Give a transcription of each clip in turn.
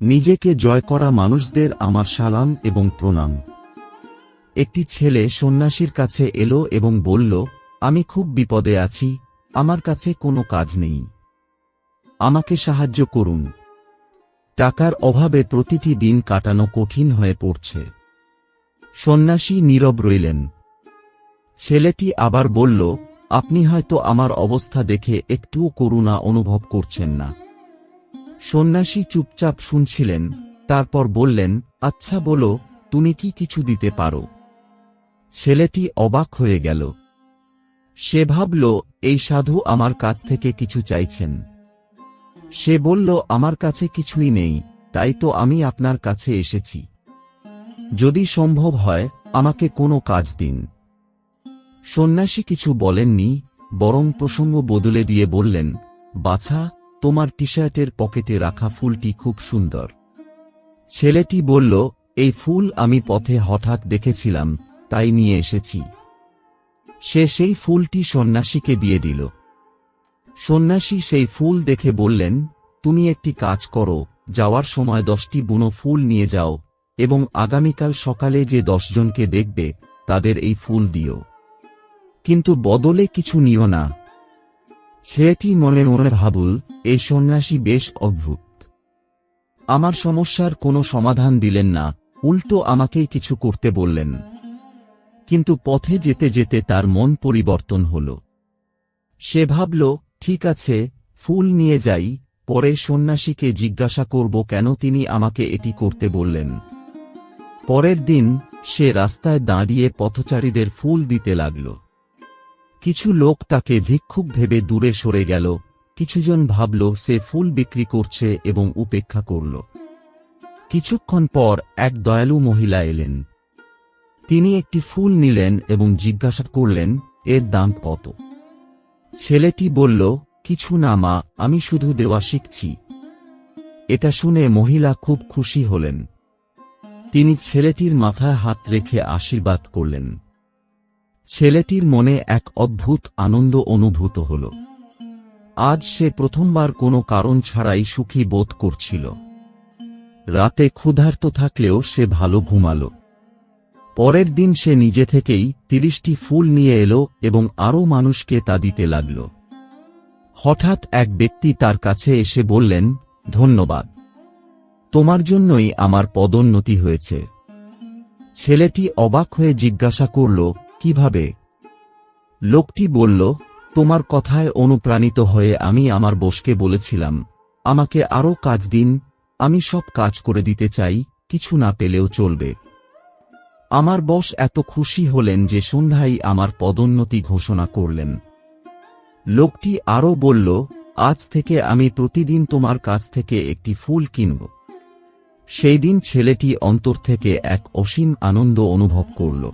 নিজেকে জয় করা মানুষদের আমার সালাম এবং প্রণাম। একটি ছেলে সন্ন্যাসীর কাছে এলো এবং বলল, আমি খুব বিপদে আছি, আমার কাছে কোনো কাজ নেই। আমাকে সাহায্য করুন। টাকার অভাবে প্রতিটি দিন কাটানো কঠিন হয়ে পড়ছে সন্ন্যাসী নীরব রইলেন। ছেলেটি আবার বলল, আপনি হয়তো আমার অবস্থা দেখে একটুও করুণা অনুভব করছেন না। সন্ন্যাসী চুপচাপ শুনছিলেন, তারপর বললেন আচ্ছা বলো, তুমি কি কিছু দিতে পারো? ছেলেটি অবাক হয়ে গেল। সে ভাবল, এই সাধু আমার কাছ থেকে কিছু চাইছেন। সে বলল, আমার কাছে কিছুই নেই, তাই তো আমি আপনার কাছে এসেছি। যদি সম্ভব হয়, আমাকে কোনো কাজ দিন। সন্ন্যাসী কিছু বলেননি, বরং প্রসঙ্গ বদলে দিয়ে বললেন, বাছা তোমার টি শার্টের পকেটে রাখা ফুলটি খুব সুন্দর। ছেলেটি বলল, এই ফুল আমি পথে হঠাৎ দেখেছিলাম, তাই নিয়ে এসেছি। সে সেই ফুলটি সন্ন্যাসীকে দিয়ে দিল। সন্ন্যাসী সেই ফুল দেখে বললেন, তুমি একটি কাজ করো, যাওয়ার সময় দশটি বুনো ফুল নিয়ে যাও, এবং আগামীকাল সকালে যে দশজনকে দেখবে, তাদের এই ফুল দিও। কিন্তু বদলে কিছু নিও না ছেলেটি মনে মনে ভাবুল এই সন্ন্যাসী বেশ অদ্ভুত। আমার সমস্যার কোনো সমাধান দিলেন না, উল্টো আমাকেই কিছু করতে বললেন। কিন্তু পথে যেতে যেতে তার মন পরিবর্তন হল। সে ভাবল, ঠিক আছে, ফুল নিয়ে যাই, পরে সন্ন্যাসীকে জিজ্ঞাসা করব কেন তিনি আমাকে এটি করতে বললেন। পরের দিন সে রাস্তায় দাঁড়িয়ে পথচারীদের ফুল দিতে লাগল। কিছু লোক তাকে ভিক্ষুক ভেবে দূরে সরে গেল। কিছুজন ভাবল, সে ফুল বিক্রি করছে এবং উপেক্ষা করল। কিছুক্ষণ পর এক দয়ালু মহিলা এলেন। তিনি একটি ফুল নিলেন এবং জিজ্ঞাসা করলেন, এর দাম কত? ছেলেটি বলল, কিছু না মা, আমি শুধু দেওয়া শিখছি। এটা শুনে মহিলা খুব খুশি হলেন। তিনি ছেলেটির মাথায় হাত রেখে আশীর্বাদ করলেন। ছেলেটির মনে এক অদ্ভুত আনন্দ অনুভূত হল। আজ সে প্রথমবার কোনো কারণ ছাড়াই সুখী বোধ করছিল। রাতে ক্ষুধার্ত থাকলেও সে ভালো ঘুমাল। পরের দিন সে নিজে থেকেই তিরিশটি ফুল নিয়ে এলো এবং আরও মানুষকে তা দিতে লাগল। হঠাৎ এক ব্যক্তি তার কাছে এসে বললেন, ধন্যবাদ। তোমার জন্যই আমার পদোন্নতি হয়েছে। ছেলেটি অবাক হয়ে জিজ্ঞাসা করল কীভাবে? লোকটি বলল, তোমার কথায় অনুপ্রাণিত হয়ে আমি আমার বসকে বলেছিলাম, আমাকে আরও কাজ দিন, আমি সব কাজ করে দিতে চাই, কিছু না পেলেও চলবে। আমার বস এত খুশি হলেন যে সন্ধ্যায় আমার পদোন্নতি ঘোষণা করলেন। লোকটি আরও বলল, আজ থেকে আমি প্রতিদিন তোমার কাছ থেকে একটি ফুল কিনব। সেই দিন ছেলেটি অন্তর থেকে এক অসীম আনন্দ অনুভব করল।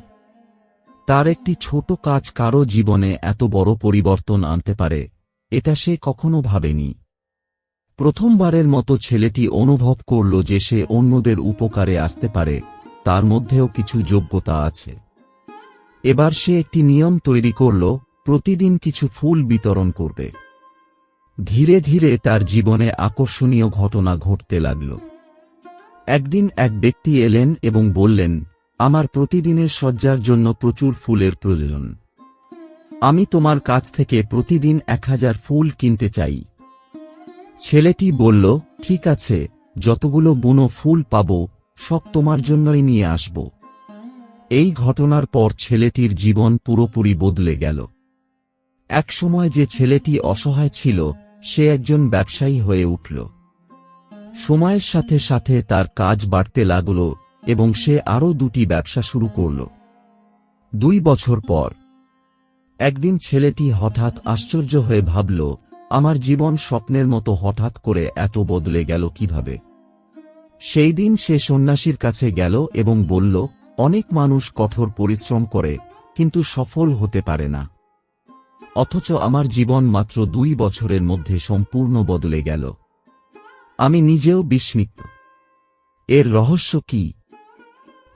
তার একটি ছোট কাজ কারও জীবনে এত বড় পরিবর্তন আনতে পারে, এটা সে কখনো ভাবেনি। প্রথমবারের মতো ছেলেটি অনুভব করল যে সে অন্যদের উপকারে আসতে পারে, তার মধ্যেও কিছু যোগ্যতা আছে। এবার সে একটি নিয়ম তৈরি করল, প্রতিদিন কিছু ফুল বিতরণ করবে। ধীরে ধীরে তার জীবনে আকর্ষণীয় ঘটনা ঘটতে লাগল। একদিন এক ব্যক্তি এলেন এবং বললেন আমার প্রতিদিনের সজ্জার জন্য প্রচুর ফুলের প্রয়োজন। আমি তোমার কাছ থেকে প্রতিদিন এক হাজার ফুল কিনতে চাই। ছেলেটি বলল, ঠিক আছে, যতগুলো বুনো ফুল পাব, সব তোমার জন্যই নিয়ে আসব। এই ঘটনার পর ছেলেটির জীবন পুরোপুরি বদলে গেল। একসময় যে ছেলেটি অসহায় ছিল, সে একজন ব্যবসায়ী হয়ে উঠল। সময়ের সাথে সাথে তার কাজ বাড়তে লাগল এবং সে আরও দুটি ব্যবসা শুরু করল। দুই বছর পর, একদিন ছেলেটি হঠাৎ আশ্চর্য হয়ে ভাবল, আমার জীবন স্বপ্নের মতো হঠাৎ করে এত বদলে গেল কীভাবে? সেই দিন সে সন্ন্যাসীর কাছে গেল এবং বলল, অনেক মানুষ কঠোর পরিশ্রম করে, কিন্তু সফল হতে পারে না। অথচ আমার জীবন মাত্র দুই বছরের মধ্যে সম্পূর্ণ বদলে গেল। আমি নিজেও বিস্মিত। এর রহস্য কি?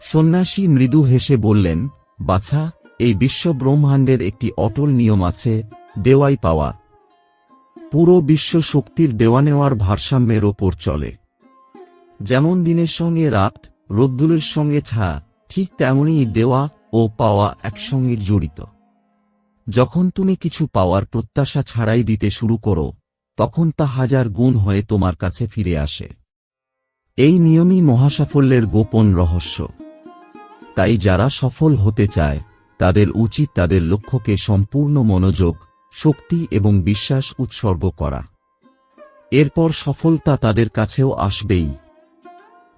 সন্ন্যাসী মৃদু হেসে বললেন, বাছা, এই বিশ্ব ব্রহ্মাণ্ডের একটি অটল নিয়ম আছে, দেওয়াই পাওয়া। পুরো বিশ্ব শক্তির দেওয়া নেওয়ার ভারসাম্যের ওপর চলে। যেমন দিনের সঙ্গে রাত রোদ্দুলের সঙ্গে ছা ঠিক তেমনই দেওয়া ও পাওয়া একসঙ্গে জড়িত। যখন তুমি কিছু পাওয়ার প্রত্যাশা ছাড়াই দিতে শুরু করো, তখন তা হাজার গুণ হয়ে তোমার কাছে ফিরে আসে। এই নিয়মই মহাসাফল্যের গোপন রহস্য। তাই যারা সফল হতে চায়, তাদের উচিত তাদের লক্ষ্যকে সম্পূর্ণ মনোযোগ, শক্তি এবং বিশ্বাস উৎসর্গ করা। এরপর সফলতা তাদের কাছেও আসবেই।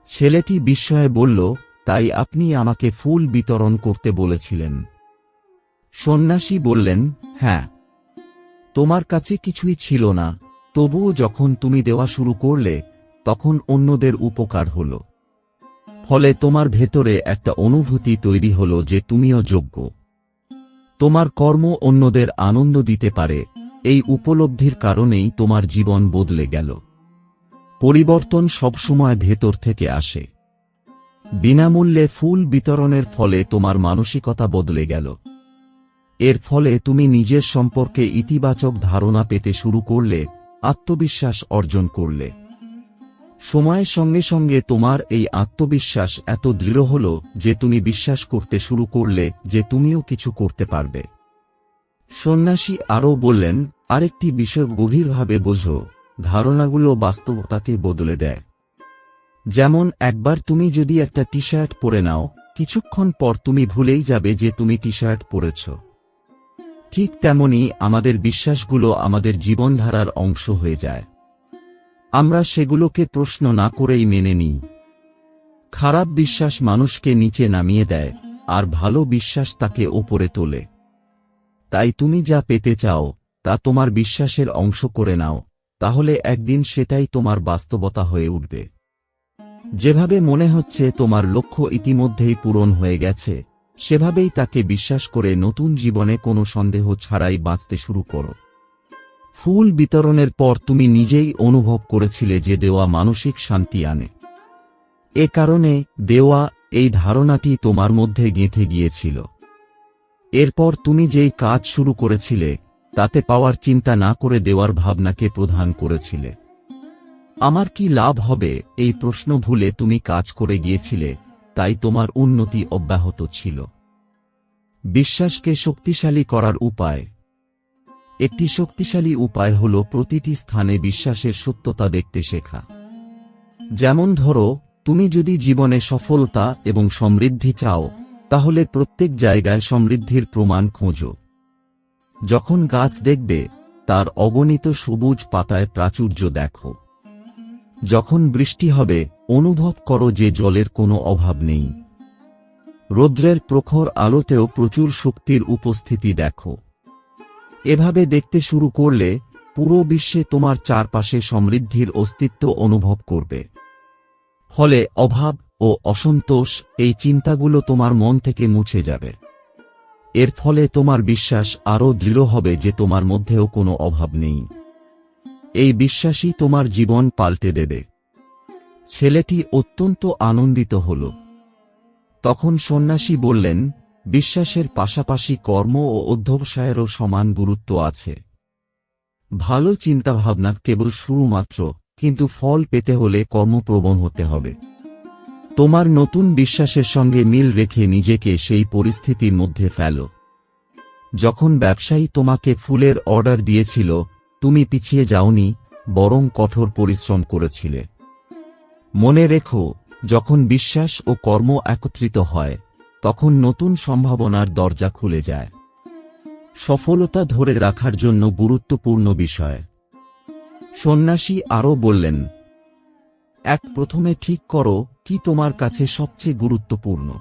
ছেলেটি বিস্ময়ে বলল, তাই আপনি আমাকে ফুল বিতরণ করতে বলেছিলেন। সন্ন্যাসী বললেন হ্যাঁ। তোমার কাছে কিছুই ছিল না, তবুও যখন তুমি দেওয়া শুরু করলে, তখন অন্যদের উপকার হল। ফলে তোমার ভেতরে একটা অনুভূতি তৈরি হল যে তুমিও যোগ্য। তোমার কর্ম অন্যদের আনন্দ দিতে পারে, এই উপলব্ধির কারণেই তোমার জীবন বদলে গেল। পরিবর্তন সবসময় ভেতর থেকে আসে। বিনামূল্যে ফুল বিতরণের ফলে তোমার মানসিকতা বদলে গেল। এর ফলে তুমি নিজের সম্পর্কে ইতিবাচক ধারণা পেতে শুরু করলে, আত্মবিশ্বাস অর্জন করলে। সময়ের সঙ্গে সঙ্গে তোমার এই আত্মবিশ্বাস এত দৃঢ় হল যে তুমি বিশ্বাস করতে শুরু করলে যে তুমিও কিছু করতে পারবে। সন্ন্যাসী আরও বললেন, আরেকটি বিষয় গভীরভাবে বোঝো, ধারণাগুলো বাস্তবতাকে বদলে দেয়। যেমন, একবার তুমি যদি একটা টি শার্ট পরে নাও, কিছুক্ষণ পর তুমি ভুলেই যাবে যে তুমি টি শার্ট পরেছ। ঠিক তেমনি আমাদের বিশ্বাসগুলো আমাদের জীবনধারার অংশ হয়ে যায়। আমরা সেগুলোকে প্রশ্ন না করেই মেনে নিই। খারাপ বিশ্বাস মানুষকে নিচে নামিয়ে দেয়, আর ভালো বিশ্বাস তাকে ওপরে তোলে। তাই তুমি যা পেতে চাও, তা তোমার বিশ্বাসের অংশ করে নাও, তাহলে একদিন সেটাই তোমার বাস্তবতা হয়ে উঠবে। যেভাবে মনে হচ্ছে তোমার লক্ষ্য ইতিমধ্যেই পূরণ হয়ে গেছে, সেভাবেই তাকে বিশ্বাস করে নতুন জীবনে কোনো সন্দেহ ছাড়াই বাঁচতে শুরু করো। ফুল বিতরণের পর তুমি নিজেই অনুভব করেছিলে যে দেওয়া মানসিক শান্তি আনে। এ কারণে দেওয়া এই ধারণাটি তোমার মধ্যে গেঁথে গিয়েছিল। এরপর তুমি যেই কাজ শুরু করেছিলে, তাতে পাওয়ার চিন্তা না করে দেওয়ার ভাবনাকে প্রধান করেছিলে। আমার কি লাভ হবে এই প্রশ্ন ভুলে তুমি কাজ করে গিয়েছিলে, তাই তোমার উন্নতি অব্যাহত ছিল। বিশ্বাসকে শক্তিশালী করার উপায় একটি শক্তিশালী উপায় হল প্রতিটি স্থানে বিশ্বাসের সত্যতা দেখতে শেখা। যেমন ধরো, তুমি যদি জীবনে সফলতা এবং সমৃদ্ধি চাও, তাহলে প্রত্যেক জায়গায় সমৃদ্ধির প্রমাণ খোঁজো। যখন গাছ দেখবে, তার অগণিত সবুজ পাতায় প্রাচুর্য দেখো। যখন বৃষ্টি হবে, অনুভব করো যে জলের কোনো অভাব নেই। রৌদ্রের প্রখর আলোতেও প্রচুর শক্তির উপস্থিতি দেখো। এভাবে দেখতে শুরু করলে, পুরো বিশ্বে তোমার চারপাশে সমৃদ্ধির অস্তিত্ব অনুভব করবে। ফলে অভাব ও অসন্তোষ এই চিন্তাগুলো তোমার মন থেকে মুছে যাবে। এর ফলে তোমার বিশ্বাস আরও দৃঢ় হবে যে তোমার মধ্যেও কোনো অভাব নেই। এই বিশ্বাসই তোমার জীবন পাল্টে দেবে। ছেলেটি অত্যন্ত আনন্দিত হল। তখন সন্ন্যাসী বললেন বিশ্বাসের পাশাপাশি কর্ম ও অধ্যবসায়েরও সমান গুরুত্ব আছে। ভালো চিন্তাভাবনা কেবল শুরু মাত্র কিন্তু ফল পেতে হলে কর্মপ্রবণ হতে হবে। তোমার নতুন বিশ্বাসের সঙ্গে মিল রেখে নিজেকে সেই পরিস্থিতির মধ্যে ফেলো। যখন ব্যবসায়ী তোমাকে ফুলের অর্ডার দিয়েছিল, তুমি পিছিয়ে যাওনি, বরং কঠোর পরিশ্রম করেছিলে। মনে রেখো, যখন বিশ্বাস ও কর্ম একত্রিত হয় তখন নতুন সম্ভাবনার দরজা খুলে যায়। সফলতা ধরে রাখার জন্য গুরুত্বপূর্ণ বিষয়। সন্ন্যাসী আরও বললেন, এক, প্রথমে ঠিক করো কি তোমার কাছে সবচেয়ে গুরুত্বপূর্ণ।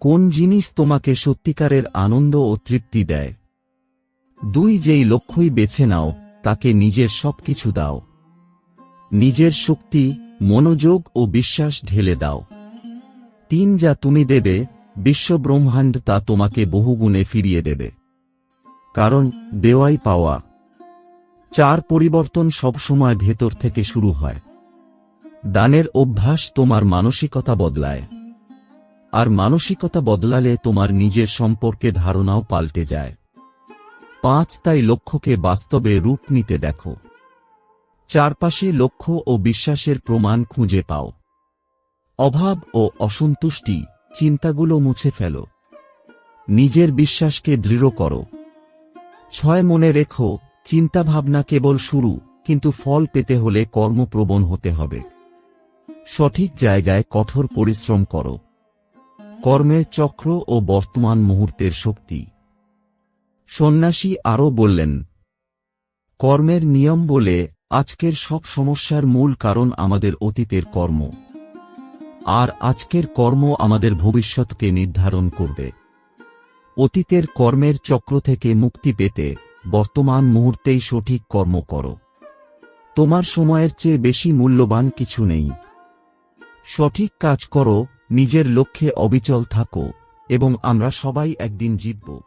কোন জিনিস তোমাকে সত্যিকারের আনন্দ ও তৃপ্তি দেয়। দুই, যেই লক্ষ্যই বেছে নাও, তাকে নিজের সবকিছু দাও। নিজের শক্তি, মনোযোগ ও বিশ্বাস ঢেলে দাও। তিন যা তুমি দেবে, বিশ্বব্রহ্মাণ্ড তা তোমাকে বহুগুণে ফিরিয়ে দেবে। কারণ, দেওয়াই পাওয়া। চার পরিবর্তন সবসময় ভেতর থেকে শুরু হয়। দানের অভ্যাস তোমার মানসিকতা বদলায়। আর মানসিকতা বদলালে তোমার নিজের সম্পর্কে ধারণাও পাল্টে যায়। পাঁচ তাই লক্ষ্যকে বাস্তবে রূপ নিতে দেখো। চারপাশে লক্ষ্য ও বিশ্বাসের প্রমাণ খুঁজে পাও। অভাব ও অসন্তুষ্টি চিন্তাগুলো মুছে ফেল। নিজের বিশ্বাসকে দৃঢ় করো। ছয় মনে রেখো, চিন্তাভাবনা কেবল শুরু, কিন্তু ফল পেতে হলে কর্মপ্রবণ হতে হবে। সঠিক জায়গায় কঠোর পরিশ্রম করো। কর্মের চক্র ও বর্তমান মুহূর্তের শক্তি। সন্ন্যাসী আরও বললেন, কর্মের নিয়ম বলে আজকের সব সমস্যার মূল কারণ আমাদের অতীতের কর্ম। আর আজকের কর্ম আমাদের ভবিষ্যৎকে নির্ধারণ করবে। অতীতের কর্মের চক্র থেকে মুক্তি পেতে বর্তমান মুহূর্তেই সঠিক কর্ম করো। তোমার সময়ের চেয়ে বেশি মূল্যবান কিছু নেই। সঠিক কাজ করো, নিজের লক্ষ্যে অবিচল থাকো, এবং আমরা সবাই একদিন জিতব।